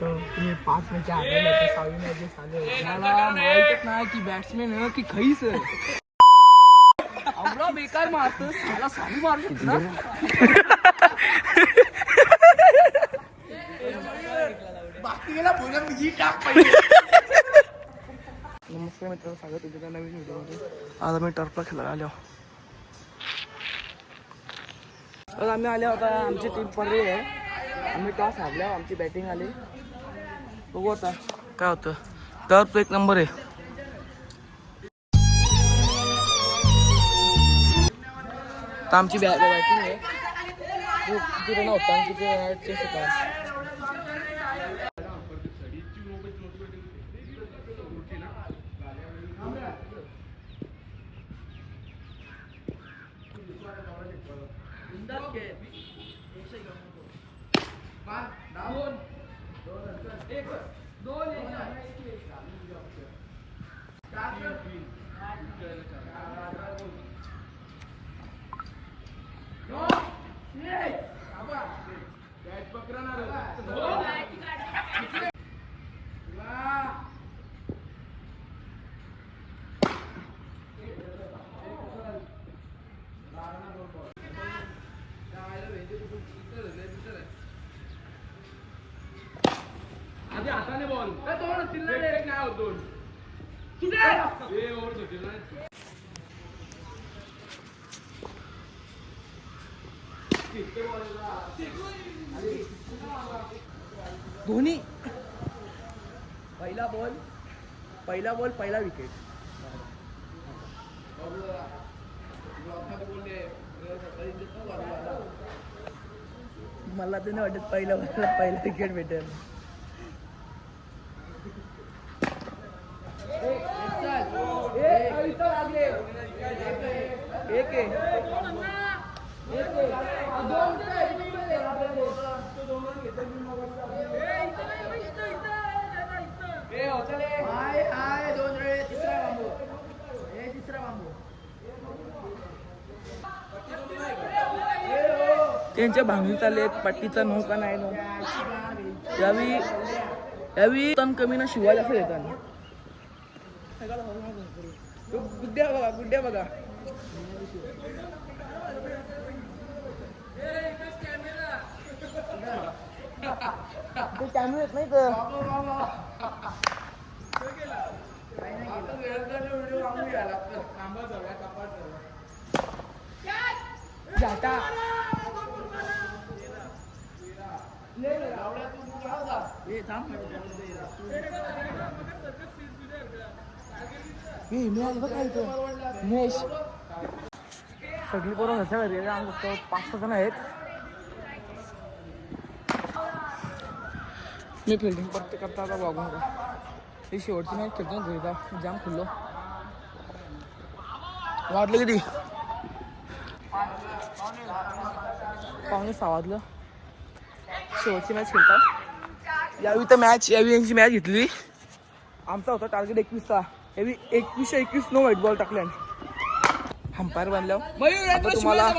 तुम्ही पाच म्हणजे मॅच आले तर सहावी मॅच चालू मला माहितच नाही की बॅट्समॅन आहे की खईस अवघा बेकार मारतोस मला साली मारतो ना? नमस्कार मित्रांनो स्वागत आहे तुझ्या नवीन व्हिडिओमध्ये. आज आम्ही टर्फला खेळायला आलो आज आम्ही आले होता आमची टीम पडली आहे आम्ही टॉस हारल्या आमची बॅटिंग आली. बघू आता. काय होतं? टर्फ एक नंबर आहे. आमची बॅ बॅटिंग आहे. तो किती रन होता. किती ਇੱਕ ਦੋ ਲੈ धोनी. पहिला बॉल पहिला बॉल पहिला विकेट मला तर नाही वाटत पहिला पहिला विकेट भेटेल. एक हाय हाय दोन रे तिसरा बांबू हे तिसरा बांबू त्यांच्या भांगणी चालले पट्टीचा नऊ का नाही नो. यावी यावी कमी ना शिवाय असं येतात गुड्ड्या बघा गुड्ड्या बघा. ते नाही तर. जाता. थांब. ए, मी काय सगळी पोरं घरच्या घरी आम्ही पाच सहा जण आहेत. मी फिल्डिंग करते करता आता बघून का ही शेवटची मॅच खेळतो ना घरी जा. जाम खुल्लो. वाटलं किती? पाहुणे सहा वाजलं. शेवटची मॅच खेळतात. यावेळी तर मॅच यावेळी यांची मॅच घेतली. आमचा होता टार्गेट एकवीसचा यावेळी एकवीसशे एकवीस नो व्हाईट बॉल टाकले हंपायर बांधल्यावर आता तुम्हाला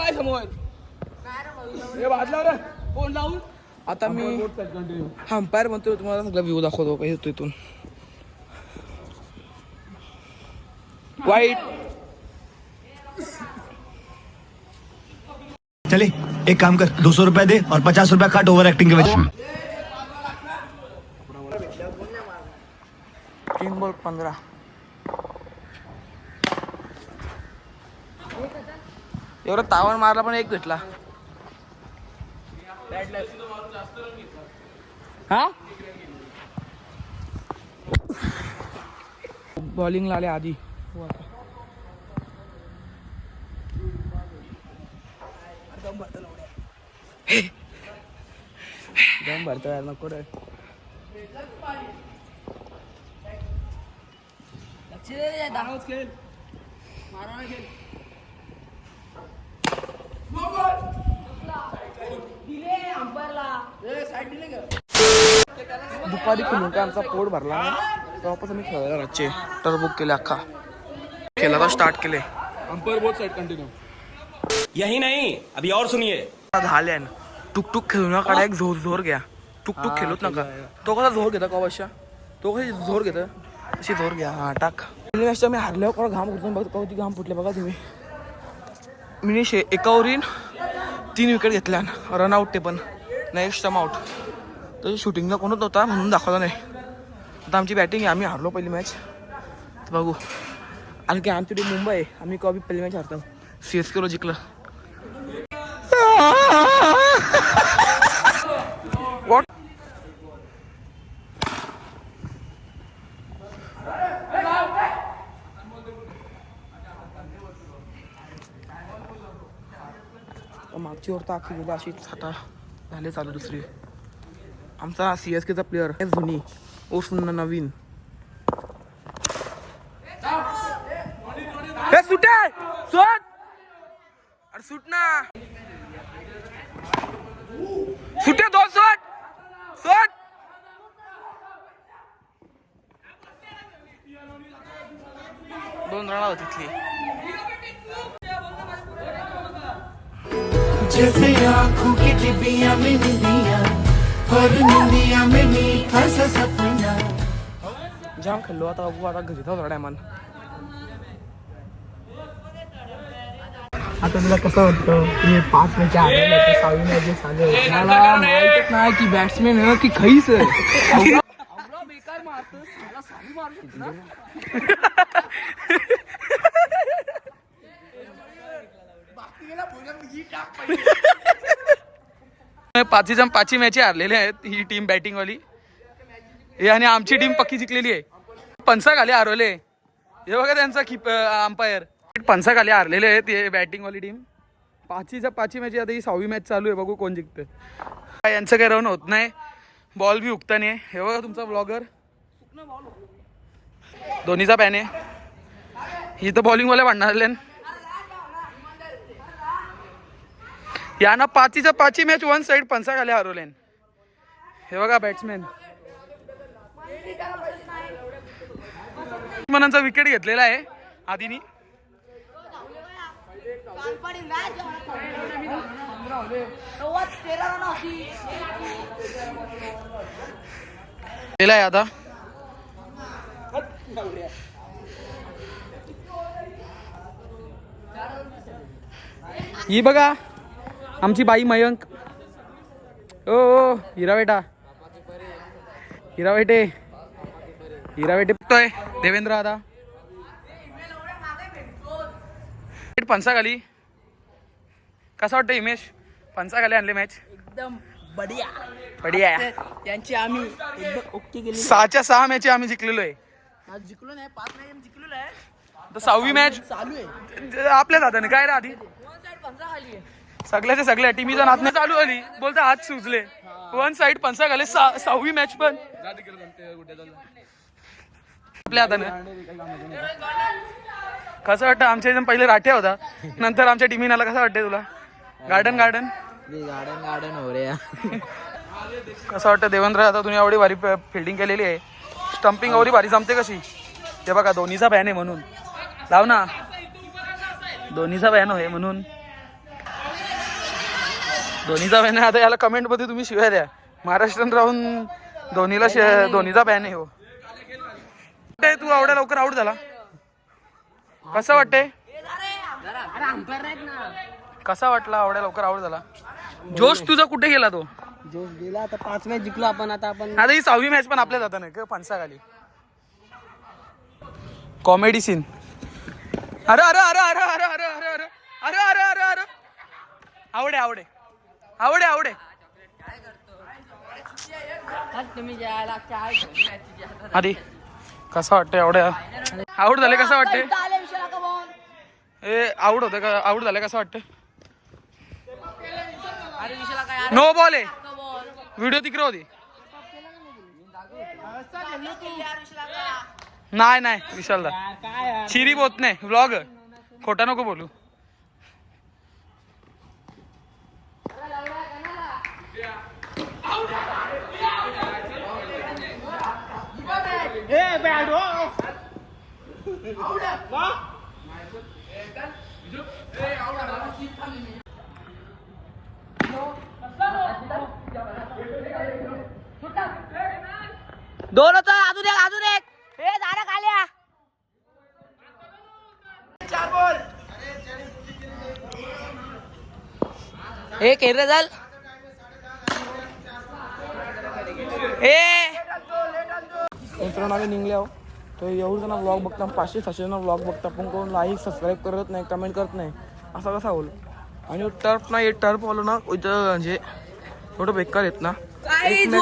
आता मी हंपायर म्हणतो तुम्हाला सगळा व्ह्यू दाखवतो येतो इथून. वाईट चले एक काम कर दो सौ रुपया दे और पचास रुपया काट ओवर एक्टिंग के वजह से। तीन बॉल पंधरा. एवढा तावण मारला पण एक भेटला. हा? बॉलिंगला आले आधी. हो दम भरतो यार नको रे. दुपारी खेळून आमचा पोट भरला तेव्हापासून आम्ही खेळायला रातचे टर बुक केले अख्खा. खेळायला स्टार्ट केले. अंपायर बोथ साइड कंटिन्यू यही नहीं अभी और सुनिए। झाल्यान टुक टुक खेळून काढा एक जोर जोर घ्या. टुक टुक खेळत नका. तो कसा जोर घेता का अशा तो कशी जोर घेता? अशी जोर घ्या. हा टाक. मी हारल्यावर कोणा घाम उठतो बघा कधी घाम फुटले बघा तुम्ही. मी शे एकावरीन तीन विकेट घेतल्या रनआउट ते पण. नेक्स्ट सम आउट तर शूटिंगला कोणत होता म्हणून दाखवला नाही. आता आमची बॅटिंग आहे. आम्ही हारलो पहिली मॅच तर बघू. आणखी आमची टीम मुंबई आहे. आम्ही कॉबी पहिली मॅच हारतो? सी एस केलो जिंकलं. मागची ओर तर आखी गेली अशी आता झाले चालू दुसरी. आमचा सी एस केचा प्लेअर आहे धोनी ओ सुन्न नवीन. हे सुटे सोड! अरे सुट ना! सुटे दोन सोड! सोड! दोन रन तिथली जैसे आँखों की डिबिया में निंदिया और निंदिया में मीठा सा सपना। जाम खेळलो आता बघू आता घरी जाऊ टायमान आता तुला कसं वाटतं तुम्ही पाच मॅच ते सहावी मॅच चालू मला माहितच नाही की बॅट्समॅन आहे की खैस आहे पाचीच्या पाचही मॅच हारलेले आहेत ही टीम बॅटिंगवाली हे आणि आमची टीम पक्की जिंकलेली आहे। पंचा खाली हरवले। हे बघा त्यांचा किप अंपायर पंचा खाली हारलेले आहेत हे बॅटिंगवाली टीम पाचीच्या पाचही मॅच आता ही सहावी मॅच चालू आहे बघू कोण जिंकतं काय यांचं काही रन होत नाही. बॉल बी उगता नाही. हे बघा तुमचा ब्लॉगर धोनीचा पॅन आहे. ही तर बॉलिंगवाले भांडणार यानं पाचीच्या पाची मॅच वन साईड पंचा खाली हरवले हे बघा बॅट्समॅन मनांचा विकेट घेतलेला आहे आधीनी आहे आता. ही बघा आमची बाई मयंक. ओ ओ हिरा बेटा हिरा बेटे हिरा बेटे बघतोय देवेंद्र आता पंचा खाली कसा वाटतं हिमेश पंचा खाली आणले मॅच एकदम बढिया. बढिया. त्यांची आम्ही एकदम ओके गेली सहाच्या सहा मॅच आम्ही जिंकलेलो आहे आज जिंकलो नाही पाच मॅच जिंकलेलो आहे. तर सहावी मॅच चालू आहे. आपल्याच हाताने काय रे आधी? वन साईड पंधरा खाली आहे. सगळ्याच्या सगळ्या टीमीचा नाचणं चालू आली. बोलता हात सुजले. वन साइड पंचा घाले सहा- सहावी मॅच पण. आपल्या हाताने. कसं वाटतं? आमच्या इथून पहिले राठ्या होता. नंतर आमच्या टीमीने आला. कसं वाटतंय तुला? गार्डन गार्डन गार्डन गार्डन हो रे. कसं वाटतं? देवेंद्र आता तुम्ही एवढी भारी फिल्डिंग केलेली आहे. स्टम्पिंग एवढी भारी जमते कशी? ते बघा धोनीचा फॅन आहे म्हणून. लाव ना. धोनीचा फॅन आहे म्हणून. धोनीचा फॅन आहे आता याला कमेंटमध्ये तुम्ही शिवाय द्या महाराष्ट्रात राहून धोनीला शि- धोनीचा फॅन आहे हो वाटतंय तू एवढ्या लवकर आउट झाला कसं वाटतंय कसा वाटला एवढ्या लवकर आउट झाला जोश तुझा कुठे गेला तो जोश गेला आता पाच मॅच जिंकलो आपण आता आपण आता ही सहावी मॅच पण आपल्या जाता नाही फणसा खाली कॉमेडी सीन अरे अरे अरे अरे अरे अरे अरे अरे अरे अरे अरे अरे आवडे आवडे आवडे आवडे. आधी. कसं वाटतंय एवढ्या आऊट झाले कसं वाटते ए आऊट होतं का? आऊट झाले कसं वाटतं नो बॉल आहे. व्हिडिओ तिकडे होती. नाही नाही विशालदा. चिरी बोत नाही. व्लॉग खोटा नको बोलू. दोन होत अजून एक अजून एक. हे झालं खाल्या चार बोल एक हे झाल हे. मित्रांनो निघले आहो तर एवढं जण व्लॉग बघता पाचशे सहाशे जण व्लॉग बघता पण कोण लाईक सबस्क्राईब करत नाही कमेंट करत नाही असं कसा होईल? आणि टर्फ ना हे टर्फ आलो ना इथं म्हणजे थोडं बेकार येत ना.